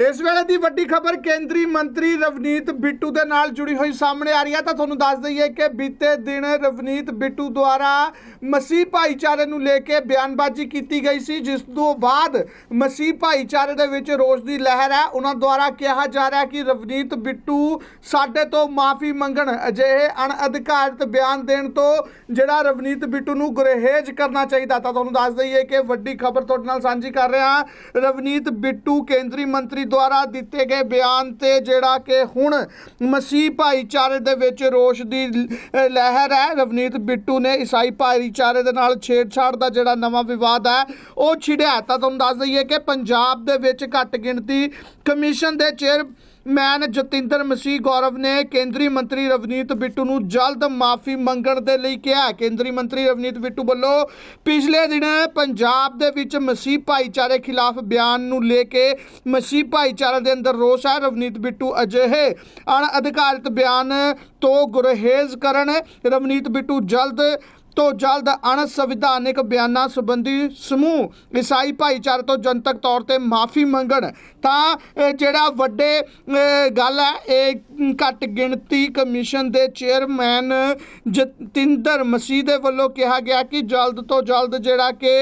ਇਸ ਵੇਲੇ ਦੀ ਵੱਡੀ ਖਬਰ, ਕੇਂਦਰੀ ਮੰਤਰੀ ਰਵਨੀਤ ਬਿੱਟੂ ਦੇ ਨਾਲ ਜੁੜੀ ਹੋਈ ਸਾਹਮਣੇ ਆ ਰਹੀ ਹੈ। ਤਾਂ ਤੁਹਾਨੂੰ ਦੱਸ ਦਈਏ ਕਿ ਬੀਤੇ ਦਿਨ ਰਵਨੀਤ ਬਿੱਟੂ ਦੁਆਰਾ ਮਸੀਹ ਭਾਈਚਾਰੇ ਨੂੰ ਲੈ ਕੇ ਬਿਆਨਬਾਜ਼ੀ ਕੀਤੀ ਗਈ ਸੀ। ਜਿਸ ਤੋਂ ਬਾਅਦ ਮਸੀਹ ਭਾਈਚਾਰੇ ਦੇ ਵਿੱਚ ਰੋਸ ਦੀ ਲਹਿਰ ਹੈ। ਉਹਨਾਂ ਦੁਆਰਾ ਕਿਹਾ ਜਾ ਰਿਹਾ ਕਿ ਰਵਨੀਤ ਬਿੱਟੂ ਸਾਡੇ ਤੋਂ ਮਾਫੀ ਮੰਗਣ, ਅਜਿਹੇ ਅਣਅਧਿਕਾਰਤ ਬਿਆਨ ਦੇਣ ਤੋਂ ਜਿਹੜਾ ਰਵਨੀਤ ਬਿੱਟੂ ਨੂੰ ਗੁਰਹੇਜ਼ ਕਰਨਾ ਚਾਹੀਦਾ। ਤਾਂ ਤੁਹਾਨੂੰ ਦੱਸ ਦਈਏ ਕਿ ਵੱਡੀ ਖਬਰ ਤੁਹਾਡੇ ਨਾਲ ਸਾਂਝੀ ਕਰ ਰਿਹਾ। ਰਵਨੀਤ ਬਿੱਟੂ ਕੇਂਦਰੀ ਮੰਤਰੀ ਦੁਆਰਾ ਦਿੱਤੇ ਗਏ ਬਿਆਨ ਤੇ ਜਿਹੜਾ ਕਿ ਹੁਣ ਮਸੀਹ ਭਾਈਚਾਰੇ ਦੇ ਵਿੱਚ ਰੋਸ਼ ਦੀ ਲਹਿਰ ਹੈ। ਰਵਨੀਤ ਬਿੱਟੂ ਨੇ ਈਸਾਈ ਭਾਈਚਾਰੇ ਦੇ ਨਾਲ ਛੇੜਛਾੜ ਦਾ ਜਿਹੜਾ ਨਵਾਂ ਵਿਵਾਦ ਹੈ, ਉਹ ਛਿੜਿਆ ਤਾਂ ਤੁਹਾਨੂੰ ਦੱਸ ਦਈਏ ਕਿ ਪੰਜਾਬ ਦੇ ਵਿੱਚ ਘੱਟ ਗਿਣਤੀ ਕਮਿਸ਼ਨ ਦੇ ਚੇਅਰ ਮੈਨ ਜਤਿੰਦਰ ਮਸੀਹ ਗੌਰਵ ਨੇ ਕੇਂਦਰੀ ਮੰਤਰੀ ਰਵਨੀਤ ਬਿੱਟੂ ਨੂੰ ਜਲਦ ਮਾਫੀ ਮੰਗਣ ਦੇ ਲਈ ਕਿਹਾ। ਕੇਂਦਰੀ ਮੰਤਰੀ ਰਵਨੀਤ ਬਿੱਟੂ ਵੱਲੋਂ ਪਿਛਲੇ ਦਿਨ ਪੰਜਾਬ ਦੇ ਵਿੱਚ ਮਸੀਹ ਭਾਈਚਾਰੇ ਖਿਲਾਫ ਬਿਆਨ ਨੂੰ ਲੈ ਕੇ ਮਸੀਹ ਭਾਈਚਾਰੇ ਦੇ ਅੰਦਰ ਰੋਸ ਹੈ। ਰਵਨੀਤ ਬਿੱਟੂ ਅਜਿਹੇ ਅਣਅਧਿਕਾਰਿਤ ਬਿਆਨ ਤੋਂ ਗੁਰਹੇਜ਼ ਕਰਨ। ਰਵਨੀਤ ਬਿੱਟੂ ਜਲਦ ਤੋਂ ਜਲਦ ਅਣਸੰਵਿਧਾਨਿਕ ਬਿਆਨਾਂ ਸੰਬੰਧੀ ਸਮੂਹ ਈਸਾਈ ਭਾਈਚਾਰੇ ਤੋਂ ਜਨਤਕ ਤੌਰ ਤੇ ਮਾਫੀ ਮੰਗਣ। ਤਾਂ, ਇਹ ਜਿਹੜਾ ਵੱਡੇ ਗੱਲ ਹੈ, ਇਹ ਘੱਟ ਗਿਣਤੀ ਕਮਿਸ਼ਨ ਦੇ ਚੇਅਰਮੈਨ ਜਤਿੰਦਰ ਮਸੀਹ ਦੇ ਵੱਲੋਂ ਕਿਹਾ ਗਿਆ ਕਿ ਜਲਦ ਤੋਂ ਜਲਦ ਜਿਹੜਾ ਕਿ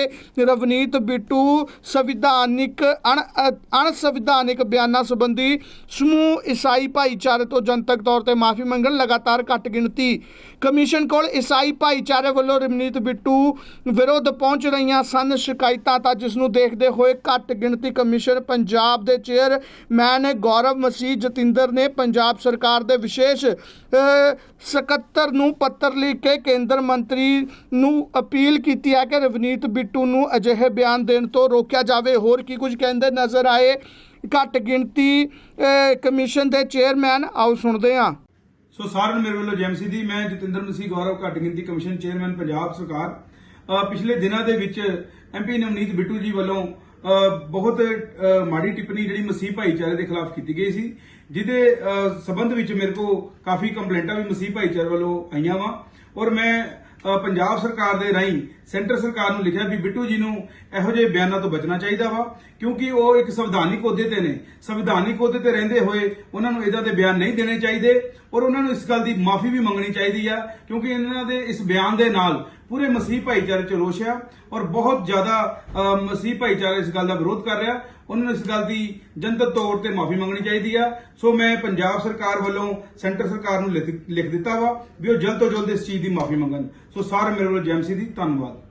ਰਵਨੀਤ ਬਿੱਟੂ ਸੰਵਿਧਾਨਿਕ ਅਣ, ਅਣਸੰਵਿਧਾਨਿਕ ਬਿਆਨਾਂ ਸੰਬੰਧੀ ਸਮੂਹ ਈਸਾਈ ਭਾਈਚਾਰੇ ਤੋਂ ਜਨਤਕ ਤੌਰ ਤੇ ਮਾਫੀ ਮੰਗਣ, ਲਗਾਤਾਰ ਘੱਟ ਗਿਣਤੀ। ਕਮਿਸ਼ਨ ਕੋਲ ਈਸਾਈ ਭਾਈਚਾਰੇ ਵੱਲੋਂ ਰਵਨੀਤ ਬਿੱਟੂ ਵਿਰੁੱਧ ਪਹੁੰਚ ਰਹੀਆਂ ਸਨ। ਸ਼ਿਕਾਇਤਾਂ ਤਾਂ ਜਿਸ ਨੂੰ ਦੇਖਦੇ ਹੋਏ ਘੱਟ ਗਿਣਤੀ ਕਮਿਸ਼ਨ ਪੰਜਾਬ ਦੇ ਚੇਅਰਮੈਨ ਗੌਰਵ ਮਸੀਹ ਜਤਿੰਦਰ ਨੇ ਪੰਜਾਬ ਸਰਕਾਰ ਦੇ ਵਿਸ਼ੇਸ਼ ਸਕੱਤਰ ਨੂੰ ਪੱਤਰ ਲਿਖ ਕੇ ਕੇਂਦਰ ਮੰਤਰੀ ਨੂੰ ਅਪੀਲ ਕੀਤੀ ਹੈ ਕਿ ਰਵਨੀਤ ਬਿੱਟੂ ਨੂੰ ਅਜਿਹੇ ਬਿਆਨ ਦੇਣ ਤੋਂ ਰੋਕਿਆ ਜਾਵੇ। ਹੋਰ ਕੀ ਕੁਝ ਕਹਿੰਦੇ ਨਜ਼ਰ ਆਏ? ਘੱਟ ਗਿਣਤੀ ਕਮਿਸ਼ਨ ਦੇ ਚੇਅਰਮੈਨ ਆਓ ਸੁਣਦੇ ਹਾਂ। ਸੋ ਸਾਰਿਆਂ ਨੂੰ ਮੇਰੇ ਵੱਲੋਂ ਜੈਮਸੀ ਦੀ ਮੈਂ ਜਤਿੰਦਰ ਮਸੀਹ ਗੌਰਵ ਘੱਟ ਗਿਣਤੀ ਕਮਿਸ਼ਨ ਚੇਅਰਮੈਨ ਪੰਜਾਬ ਸਰਕਾਰ। ਪਿਛਲੇ ਦਿਨਾਂ ਦੇ ਵਿੱਚ ਐਮਪੀ ਨਵਨੀਤ ਬਿੱਟੂ ਜੀ ਵੱਲੋਂ ਬਹੁਤ ਮਾੜੀ ਟਿੱਪਣੀ ਜਿਹੜੀ ਮਸੀਹ ਭਾਈਚਾਰੇ ਦੇ ਖਿਲਾਫ ਕੀਤੀ ਗਈ ਸੀ ਜਿਹਦੇ ਅ, ਸਬੰਧ ਵਿੱਚ ਮੇਰੇ ਕੋ ਕਾਫੀ ਕੰਪਲੇਂਟਾਂ ਵੀ ਮਸੀਹ ਭਾਈਚਾਰੇ ਵੱਲੋਂ ਆਈਆਂ ਵਾ। ਔਰ ਮੈਂ ਪੰਜਾਬ ਸਰਕਾਰ ਦੇ ਰਾਹੀਂ ਸੈਂਟਰ ਸਰਕਾਰ ਨੂੰ ਲਿਖਿਆ ਵੀ ਬਿੱਟੂ ਜੀ ਨੂੰ ਇਹੋ ਜਿਹੇ ਬਿਆਨਾਂ ਤੋਂ ਬਚਣਾ ਚਾਹੀਦਾ ਵਾ, ਕਿਉਂਕਿ ਉਹ ਇੱਕ ਸੰਵਿਧਾਨਿਕ ਅਹੁਦੇ ਤੇ ਨੇ। ਸੰਵਿਧਾਨਿਕ ਅਹੁਦੇ ਤੇ ਰਹਿੰਦੇ ਹੋਏ ਉਹਨਾਂ ਨੂੰ ਇਦਾਂ ਦੇ ਬਿਆਨ ਨਹੀਂ ਦੇਣੇ ਚਾਹੀਦੇ ਔਰ ਉਹਨਾਂ ਨੂੰ ਇਸ ਗੱਲ ਦੀ ਮਾਫੀ ਵੀ ਮੰਗਣੀ ਚਾਹੀਦੀ ਆ, ਕਿਉਂਕਿ ਇਹਨਾਂ ਦੇ ਇਸ ਬਿਆਨ ਦੇ ਨਾਲ ਪੂਰੇ ਮਸੀਹ ਭਾਈਚਾਰੇ ਚ ਰੋਸ਼ ਆ ਔਰ ਬਹੁਤ ਜ਼ਿਆਦਾ ਮਸੀਹ ਭਾਈਚਾਰੇ ਇਸ ਗੱਲ ਦਾ ਵਿਰੋਧ ਕਰ ਰਿਹਾ। ਉਹਨਾਂ ਨੂੰ ਇਸ ਗੱਲ ਦੀ ਜਨਤਕ ਤੌਰ ਤੇ ਮਾਫੀ ਮੰਗਣੀ ਚਾਹੀਦੀ ਆ। ਸੋ ਮੈਂ ਪੰਜਾਬ ਸਰਕਾਰ ਵੱਲੋਂ, ਸੈਂਟਰ ਸਰਕਾਰ ਨੂੰ ਲਿਖ ਲਿਖ ਦਿੱਤਾ ਵਾ ਵੀ ਉਹ ਜਲਦ ਤੋਂ ਜਲਦ ਇਸ ਚੀਜ਼ ਦੀ ਮਾਫੀ ਮੰਗਣ। ਸੋ ਸਾਰੇ ਮੇਰੇ ਵੱਲੋਂ ਜੈਮਸੀ ਦੀ ਧੰਨਵਾਦ।